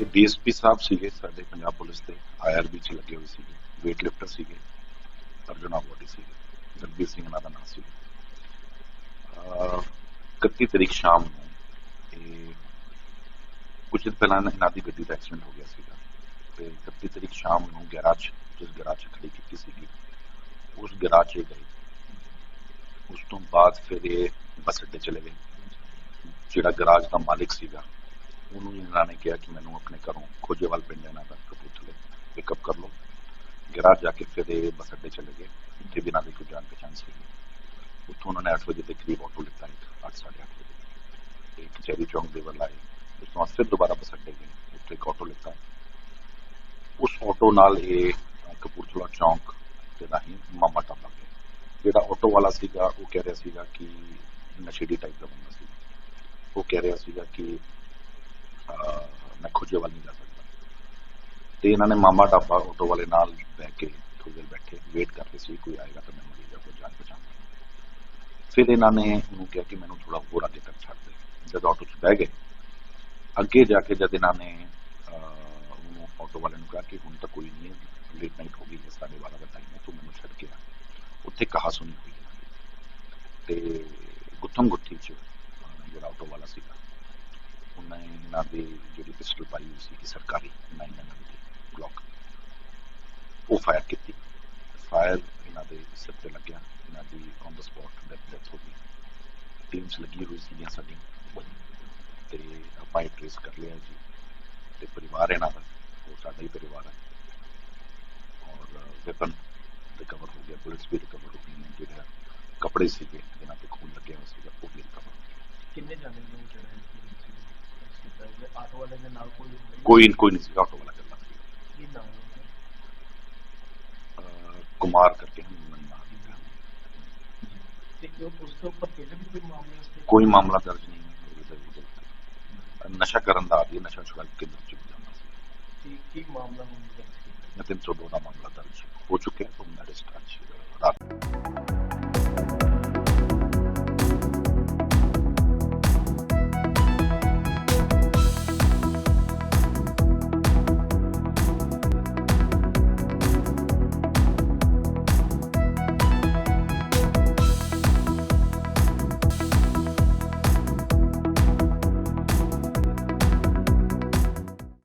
ਇਹ ਡੀਐਸਪੀ ਸਾਹਿਬ ਸੀਗੇ, ਸਾਡੇ ਪੰਜਾਬ ਪੁਲਿਸ ਦੇ ਆਈਆਰਬੀ ਚ ਲੱਗੇ ਹੋਏ ਸੀਗੇ ਵੇਟ ਲਿਫਟਰ ਸੀਗੇ, ਅਰਜੁਨਾ ਬੋਡੀ ਸੀਗੇ ਜਗਬੀਰ ਸਿੰਘ ਇਹਨਾਂ ਦਾ ਨਾਮ ਸੀ। ਅਹ 31 ਤਰੀਕ ਸ਼ਾਮ ਨੂੰ ਇਹ ਕੁਝ ਦਿਨ ਪਹਿਲਾਂ ਇਹਨਾਂ ਦੀ ਗੱਡੀ ਦਾ ਐਕਸੀਡੈਂਟ ਹੋ ਗਿਆ ਸੀਗਾ। ਤੇ 31 ਤਰੀਕ ਸ਼ਾਮ ਨੂੰ ਗੈਰਾਜ, ਜਿਸ ਗੈਰਾਜ ਖੜੀ ਕੀਤੀ ਸੀਗੀ, ਉਸ ਗੈਰਾਜ 'ਚ ਇਹ ਗਏ। ਉਸ ਤੋਂ ਬਾਅਦ ਫਿਰ ਇਹ ਬੱਸ ਅੱਡੇ ਚਲੇ ਗਏ, ਜਿਹੜਾ ਗੈਰਾਜ ਦਾ ਮਾਲਿਕ ਸੀਗਾ ਉਹਨੂੰ ਇਹਨਾਂ ਨੇ ਕਿਹਾ ਕਿ ਮੈਨੂੰ ਆਪਣੇ ਘਰੋਂ ਖੋਜੇਵਾਲ ਪਿੰਡ ਇਹਨਾਂ ਦਾ ਕਪੂਰਥਲੇ ਪਿਕਅਪ ਕਰ ਲਓ ਗੈਰਾਜ ਜਾ ਕੇ ਫਿਰ ਇਹ ਬੱਸ ਅੱਡੇ ਚਲੇ ਗਏ ਇੱਥੇ ਬਿਨਾਂ ਦੀ ਕੋਈ ਜਾਣ ਪਛਾਣ ਸੀ ਉੱਥੋਂ ਉਹਨਾਂ ਨੇ 8 ਵਜੇ ਦੇ ਕਰੀਬ ਆਟੋ ਲਿੱਤਾ ਇੱਕ 8:30 ਵਜੇ ਇੱਕ ਚੈਰੀ ਚੌਂਕ ਦੇ ਵੱਲ ਆਏ ਉਸ ਤੋਂ ਬਾਅਦ ਫਿਰ ਦੁਬਾਰਾ ਬੱਸ ਅੱਡੇ ਗਏ ਉੱਥੇ ਇੱਕ ਆਟੋ ਲਿੱਤਾ ਉਸ ਆਟੋ ਨਾਲ ਇਹ ਕਪੂਰਥਲਾ ਚੌਂਕ ਦੇ ਰਾਹੀਂ ਮਾਮਾ ਟੱਪ ਗਏ ਜਿਹੜਾ ਆਟੋ ਵਾਲਾ ਸੀਗਾ ਉਹ ਕਹਿ ਰਿਹਾ ਸੀਗਾ ਕਿ ਨਸ਼ੇੜੀ ਟਾਈਪ ਦਾ ਬੰਦਾ ਸੀ ਉਹ ਕਹਿ ਰਿਹਾ ਸੀਗਾ ਕਿ ਅਹ, ਮੈਂ ਖੋਜੇਵਾਲ ਨਹੀਂ ਜਾ ਸਕਦਾ। ਤੇ ਇਹਨਾਂ ਨੇ ਮਾਮਾ ਡਾਬਾ ਆਟੋ ਵਾਲੇ ਨਾਲ ਬਹਿ ਕੇ ਥੋੜੀ ਦੇਰ ਬੈਠੇ ਵੇਟ ਕਰ ਰਹੇ ਸੀ ਕੋਈ ਆਏਗਾ ਤਾਂ ਮੈਨੂੰ ਲੈ ਜਾ ਜਾਣ ਪਛਾਣ ਫਿਰ ਇਹਨਾਂ ਨੇ ਉਹਨੂੰ ਕਿਹਾ ਕਿ ਮੈਨੂੰ ਥੋੜਾ ਹੋਰ ਅੱਗੇ ਤੱਕ ਛੱਡ ਦੇ। ਜਦ ਆਟੋ 'ਚ ਬਹਿ ਗਏ ਅੱਗੇ ਜਾ ਕੇ ਜਦ ਇਹਨਾਂ ਨੇ ਉਹਨੂੰ ਆਟੋ ਵਾਲੇ ਨੂੰ ਕਿਹਾ ਕਿ ਹੁਣ ਤਾਂ ਕੋਈ ਨਹੀਂ ਲੇਟ ਨਾਈਟ ਹੋ ਗਈ ਹੈ ਸਾਡੇ ਵਾਲਾ ਦਾ ਟਾਈਮ ਹੈ ਤੂੰ ਮੈਨੂੰ ਛੱਡ ਕੇ ਆ। ਉੱਥੇ ਕਹਾ ਸੁਣੀ ਹੋਈ ਤੇ ਗੁੱਥਮ ਗੁੱਥੀ 'ਚ ਜਿਹੜਾ ਆਟੋ ਵਾਲਾ ਸੀਗਾ ਇਹਨਾਂ ਦੀ ਜਿਹੜੀ ਪਿਸਟਲ ਪਾਈ ਹੋਈ ਸੀ ਸਰਕਾਰੀ 9mm ਦੀ ਗਲੌਕ ਉਹ ਫਾਇਰ ਕੀਤੀ। ਫਾਇਰ ਇਹਨਾਂ ਦੇ ਸਿਰ ਤੇ ਲੱਗਿਆ, ਇਹਨਾਂ ਦੀ ਔਨ ਦਾ ਸਪੌਟ ਡੈਥ ਹੋ ਗਈ। ਟੀਮਸ ਲੱਗੀ ਹੋਈ ਸੀ ਸਾਡੀ ਤੇ ਆਪਾਂ ਇਹ ਟ੍ਰੇਸ ਕਰ ਲਿਆ ਜੀ। ਤੇ ਪਰਿਵਾਰ ਇਹਨਾਂ ਦਾ, ਉਹ ਸਾਡਾ ਹੀ ਪਰਿਵਾਰ ਹੈ। ਔਰ ਵੈਪਨ ਰਿਕਵਰ ਹੋ ਗਿਆ ਬੁਲਟਸ ਵੀ ਰਿਕਵਰ ਹੋ ਗਈਆਂ। ਹੈ ਜਿਹੜਾ ਕੱਪੜੇ ਸੀਗੇ ਜਿਹਨਾਂ ਤੇ ਖੂਨ ਲੱਗਿਆ ਹੋਇਆ ਸੀਗਾ, ਉਹ ਵੀ ਰਿਕਵਰ ਹੋ ਗਿਆ ਕਿੰਨੇ ਜਾਣੇ ਨੇ ਜਿਹੜੇ ਕੋਈ ਕੋਈ ਨਹੀਂ ਸੀਗਾ ਆਟੋ ਵਾਲਾ ਚੱਲਦਾ ਸੀ। ਕੀ ਹੈ ਕੁਮਾਰ ਕਰਕੇ ਹਮ ਕੋਈ ਮਾਮਲੇ ਦਰਜ ਨਹੀਂ ਹੈ। ਨਸ਼ਾ ਕਰਨ ਦਾ ਆਦੀ ਨਸ਼ਾ ਛੁਡਾਈ ਕੇਂਦਰ ਚ ਵੀ ਜਾਂਦਾ ਸੀ। ਕੀ ਕੀ ਮਾਮਲਾ ਹੋਣ ਦਾ ਮੈਂ 302 ਦਾ ਮਾਮਲਾ ਦਰਜ ਹੋ ਚੁੱਕਿਆ।